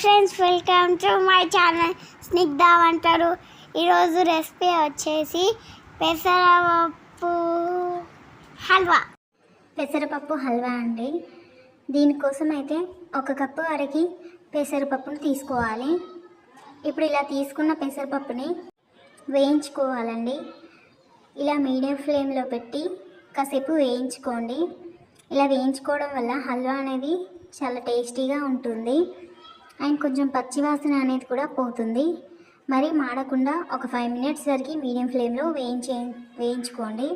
Friends welcome to my channel Snigdha అంటారు. ఈరోజు recipe వచ్చేసి పెసరపప్పు హల్వా. పెసరపప్పు హల్వా అండి. దీనికోసం అయితే ఒక కప్పు వరకు పెసరపప్పును తీసుకోవాలి. ఇప్పుడు ఇలా తీసుకున్న పెసరపప్పుని వేయించుకోవాలండి. ఇలా మీడియం ఫ్లేమ్లో పెట్టి కాసేపు వేయించుకోండి. ఇలా వేయించుకోవడం వల్ల హల్వా అనేది చాలా టేస్టీగా ఉంటుంది. అండ్ కొంచెం పచ్చివాసన అనేది కూడా పోతుంది. మరి మాడకుండా ఒక ఫైవ్ మినిట్స్ వరకు మీడియం ఫ్లేమ్లో వేయించే వేయించుకోండి.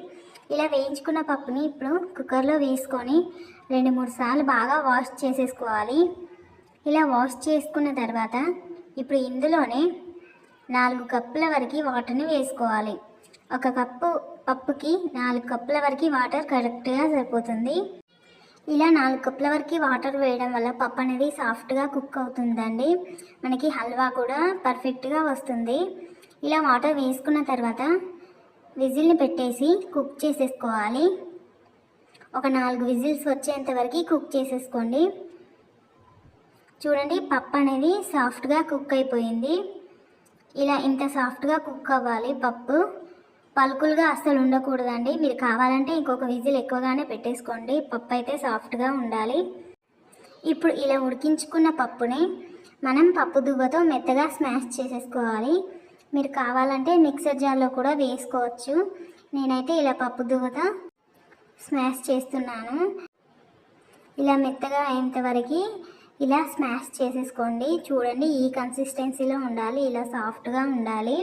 ఇలా వేయించుకున్న పప్పుని ఇప్పుడు కుక్కర్లో వేసుకొని రెండు మూడు సార్లు బాగా వాష్ చేసేసుకోవాలి. ఇలా వాష్ చేసుకున్న తర్వాత ఇప్పుడు ఇందులోనే నాలుగు కప్పుల వరకు వాటర్ని వేసుకోవాలి. ఒక కప్పు పప్పుకి నాలుగు కప్పుల వరకు వాటర్ కరెక్ట్గా సరిపోతుంది. ఇలా నాలుగు కప్పుల వరకు వాటర్ వేయడం వల్ల పప్పు అనేది సాఫ్ట్గా కుక్ అవుతుందండి. మనకి హల్వా కూడా పర్ఫెక్ట్గా వస్తుంది. ఇలా వాటర్ వేసుకున్న తర్వాత విజిల్ని పెట్టేసి కుక్ చేసేసుకోవాలి. ఒక నాలుగు విజిల్స్ వచ్చేంత వరకు కుక్ చేసేసుకోండి. చూడండి పప్పు అనేది సాఫ్ట్గా కుక్ అయిపోయింది. ఇలా ఇంత సాఫ్ట్గా కుక్ అవ్వాలి పప్పు. పలుకులుగా అస్సలు ఉండకూడదండి. మీరు కావాలంటే ఇంకొక విజిల్ ఎక్కువగానే పెట్టేసుకోండి. పప్పు అయితే సాఫ్ట్గా ఉండాలి. ఇప్పుడు ఇలా ఉడికించుకున్న పప్పుని మనం పప్పు దువ్వతో మెత్తగా స్మాష్ చేసేసుకోవాలి. మీరు కావాలంటే మిక్సర్ జార్లో కూడా వేసుకోవచ్చు. నేనైతే ఇలా పప్పు దువ్వతో స్మాష్ చేస్తున్నాను. ఇలా మెత్తగా అయ్యేంతవరకు ఇలా స్మాష్ చేసేసుకోండి. చూడండి ఈ కన్సిస్టెన్సీలో ఉండాలి. ఇలా సాఫ్ట్గా ఉండాలి.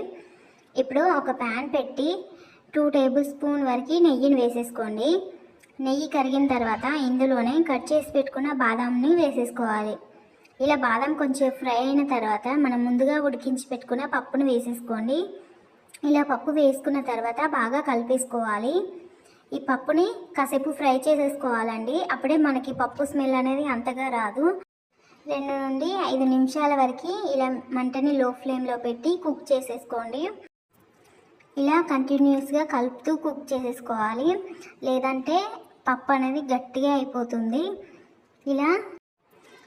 ఇప్పుడు ఒక ప్యాన్ పెట్టి టూ టేబుల్ స్పూన్ వరకు నెయ్యిని వేసేసుకోండి. నెయ్యి కరిగిన తర్వాత ఇందులోనే కట్ చేసి పెట్టుకున్న బాదాంని వేసేసుకోవాలి. ఇలా బాదం కొంచెం ఫ్రై అయిన తర్వాత మనం ముందుగా ఉడికించి పెట్టుకున్న పప్పును వేసేసుకోండి. ఇలా పప్పు వేసుకున్న తర్వాత బాగా కలిపేసుకోవాలి. ఈ పప్పుని కాసేపు ఫ్రై చేసేసుకోవాలండి. అప్పుడే మనకి పప్పు స్మెల్ అనేది అంతగా రాదు. రెండు నుండి ఐదు నిమిషాల వరకు ఇలా మంటని లో ఫ్లేమ్లో పెట్టి కుక్ చేసేసుకోండి. ఇలా కంటిన్యూస్గా కలుపుతూ కుక్ చేసేసుకోవాలి. లేదంటే పప్పు అనేది గట్టిగా అయిపోతుంది. ఇలా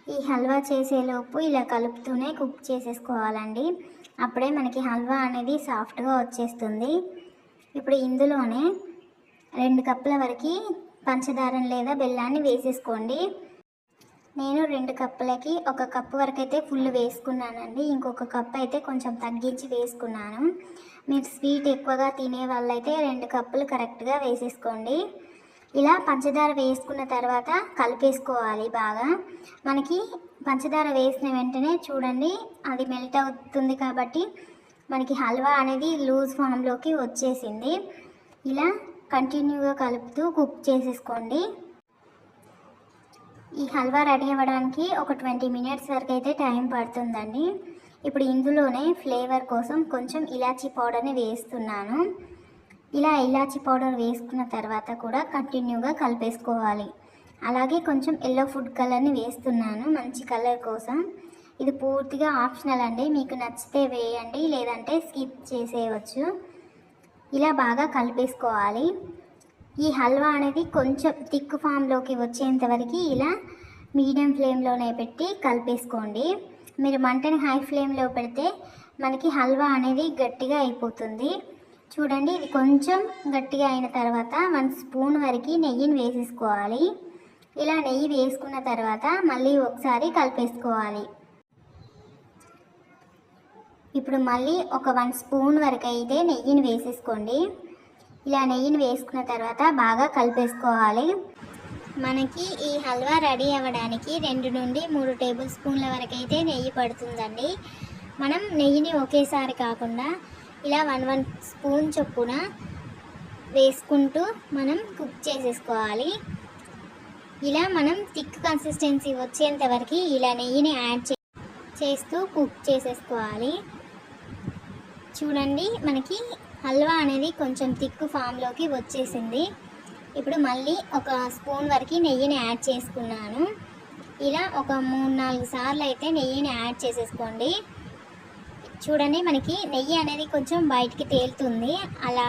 ఈ హల్వా చేసేలోపు ఇలా కలుపుతూనే కుక్ చేసేసుకోవాలండి. అప్పుడే మనకి హల్వా అనేది సాఫ్ట్గా వచ్చేస్తుంది. ఇప్పుడు ఇందులోనే రెండు కప్పుల వరకు పంచదారం లేదా బెల్లాన్ని వేసేసుకోండి. నేను రెండు కప్పులకి ఒక కప్పు వరకు అయితే ఫుల్ వేసుకున్నానండి. ఇంకొక కప్ అయితే కొంచెం తగ్గించి వేసుకున్నాను. మీరు స్వీట్ ఎక్కువగా తినే వాళ్ళైతే రెండు కప్పులు కరెక్ట్గా వేసేసుకోండి. ఇలా పంచదార వేసుకున్న తర్వాత కలిపేసుకోవాలి బాగా. మనకి పంచదార వేసిన వెంటనే చూడండి అది మెల్ట్ అవుతుంది కాబట్టి మనకి హల్వా అనేది లూజ్ ఫామ్లోకి వచ్చేసింది. ఇలా కంటిన్యూగా కలుపుతూ కుక్ చేసేసుకోండి. ఈ హల్వా రెడీ అవ్వడానికి ఒక ట్వంటీ మినిట్స్ వరకు అయితే టైం పడుతుందండి. ఇప్పుడు ఇందులోనే ఫ్లేవర్ కోసం కొంచెం ఇలాచీ పౌడర్ని వేస్తున్నాను. ఇలా ఇలాచీ పౌడర్ వేసుకున్న తర్వాత కూడా కంటిన్యూగా కలిపేసుకోవాలి. అలాగే కొంచెం ఎల్లో ఫుడ్ కలర్ని వేస్తున్నాను మంచి కలర్ కోసం. ఇది పూర్తిగా ఆప్షనల్ అండి. మీకు నచ్చితే వేయండి లేదంటే స్కిప్ చేసేయవచ్చు. ఇలా బాగా కలిపేసుకోవాలి. ఈ హల్వా అనేది కొంచెం థిక్ ఫామ్లోకి వచ్చేంత వరకు ఇలా మీడియం ఫ్లేమ్లోనే పెట్టి కలిపేసుకోండి. మీరు మంటని హై ఫ్లేమ్లో పెడితే మనకి హల్వా అనేది గట్టిగా అయిపోతుంది. చూడండి ఇది కొంచెం గట్టిగా అయిన తర్వాత వన్ స్పూన్ వరకు నెయ్యిని వేసేసుకోవాలి. ఇలా నెయ్యి వేసుకున్న తర్వాత మళ్ళీ ఒకసారి కలిపేసుకోవాలి. ఇప్పుడు మళ్ళీ ఒక వన్ స్పూన్ వరకు అయితే నెయ్యిని వేసేసుకోండి. ఇలా నెయ్యిని వేసుకున్న తర్వాత బాగా కలిపేసుకోవాలి. మనకి ఈ హల్వా రెడీ అవ్వడానికి రెండు నుండి మూడు టేబుల్ స్పూన్ల వరకు అయితే నెయ్యి పడుతుందండి. మనం నెయ్యిని ఒకేసారి కాకుండా ఇలా వన్ వన్ స్పూన్ చొప్పున వేసుకుంటూ మనం కుక్ చేసేసుకోవాలి. ఇలా మనం థిక్ కన్సిస్టెన్సీ వచ్చేంత వరకు ఇలా నెయ్యిని యాడ్ చే చేస్తూ కుక్ చేసేసుకోవాలి. చూడండి మనకి హల్వా అనేది కొంచెం థిక్ ఫామ్లోకి వచ్చేసింది. ఇప్పుడు మళ్ళీ ఒక స్పూన్ వరకు నెయ్యిని యాడ్ చేసుకున్నాను. ఇలా ఒక మూడు నాలుగు సార్లు అయితే నెయ్యిని యాడ్ చేసేసుకోండి. చూడండి మనకి నెయ్యి అనేది కొంచెం బయటికి తేలుతుంది. అలా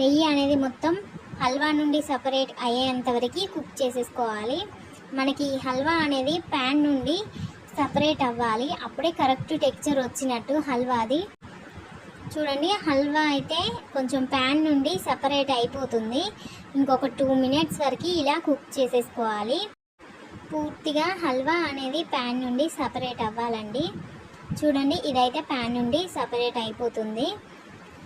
నెయ్యి అనేది మొత్తం హల్వా నుండి సపరేట్ అయ్యేంత వరకు కుక్ చేసేసుకోవాలి. మనకి హల్వా అనేది ప్యాన్ నుండి సపరేట్ అవ్వాలి. అప్పుడే కరెక్ట్ టెక్చర్ వచ్చినట్టు హల్వాది. చూడండి హల్వా అయితే కొంచెం ప్యాన్ నుండి సపరేట్ అయిపోతుంది. ఇంకొక టూ మినిట్స్ వరకు ఇలా కుక్ చేసేసుకోవాలి. పూర్తిగా హల్వా అనేది ప్యాన్ నుండి సపరేట్ అవ్వాలండి. చూడండి ఇదైతే ప్యాన్ నుండి సపరేట్ అయిపోతుంది.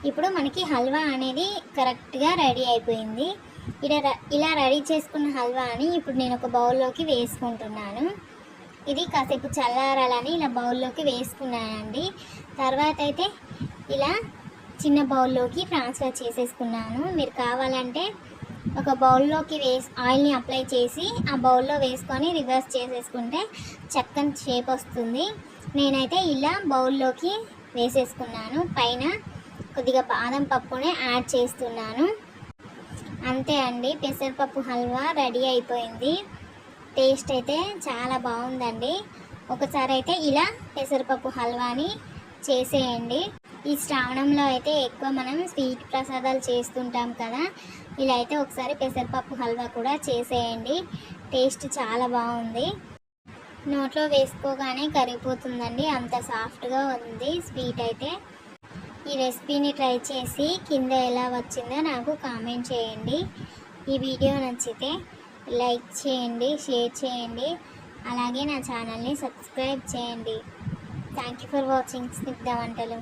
ఇప్పుడు మనకి హల్వా అనేది కరెక్ట్గా రెడీ అయిపోయింది. ఇలా ఇలా రెడీ చేసుకున్న హల్వాని ఇప్పుడు నేను ఒక బౌల్లోకి వేసుకుంటున్నాను. ఇది కాసేపు చల్లారాలని ఇలా బౌల్లోకి వేసుకున్నానండి. తర్వాత అయితే ఇలా చిన్న బౌల్లోకి ట్రాన్స్ఫర్ చేసేసుకున్నాను. మీరు కావాలంటే ఒక బౌల్లోకి వేసి ఆయిల్ని అప్లై చేసి ఆ బౌల్లో వేసుకొని రివర్స్ చేసేసుకుంటే చక్కని షేప్ వస్తుంది. నేనైతే ఇలా బౌల్లోకి వేసేసుకున్నాను. పైన కొద్దిగా బాదం పప్పునే యాడ్ చేస్తున్నాను. అంతే అండి. పెసరపప్పు హల్వా రెడీ అయిపోయింది. టేస్ట్ అయితే చాలా బాగుందండి. ఒకసారి అయితే ఇలా పెసరపప్పు హల్వాని చేసేయండి. ఈ శ్రావణంలో అయితే ఎక్కువ మనం స్వీట్ ప్రసాదాలు చేస్తుంటాం కదా. ఇలా అయితే ఒకసారి పెసరపప్పు హల్వా కూడా చేసేయండి. టేస్ట్ చాలా బాగుంది. నోట్లో వేసుకోగానే కరిగిపోతుందండి. అంత సాఫ్ట్గా ఉంది స్వీట్ అయితే. ఈ రెసిపీని ట్రై చేసి కింద ఎలా వచ్చిందో నాకు కామెంట్ చేయండి. ఈ వీడియో నచ్చితే లైక్ చేయండి షేర్ చేయండి. అలాగే నా ఛానల్ని సబ్స్క్రైబ్ చేయండి. Thank you for watching Snigdha వంటలు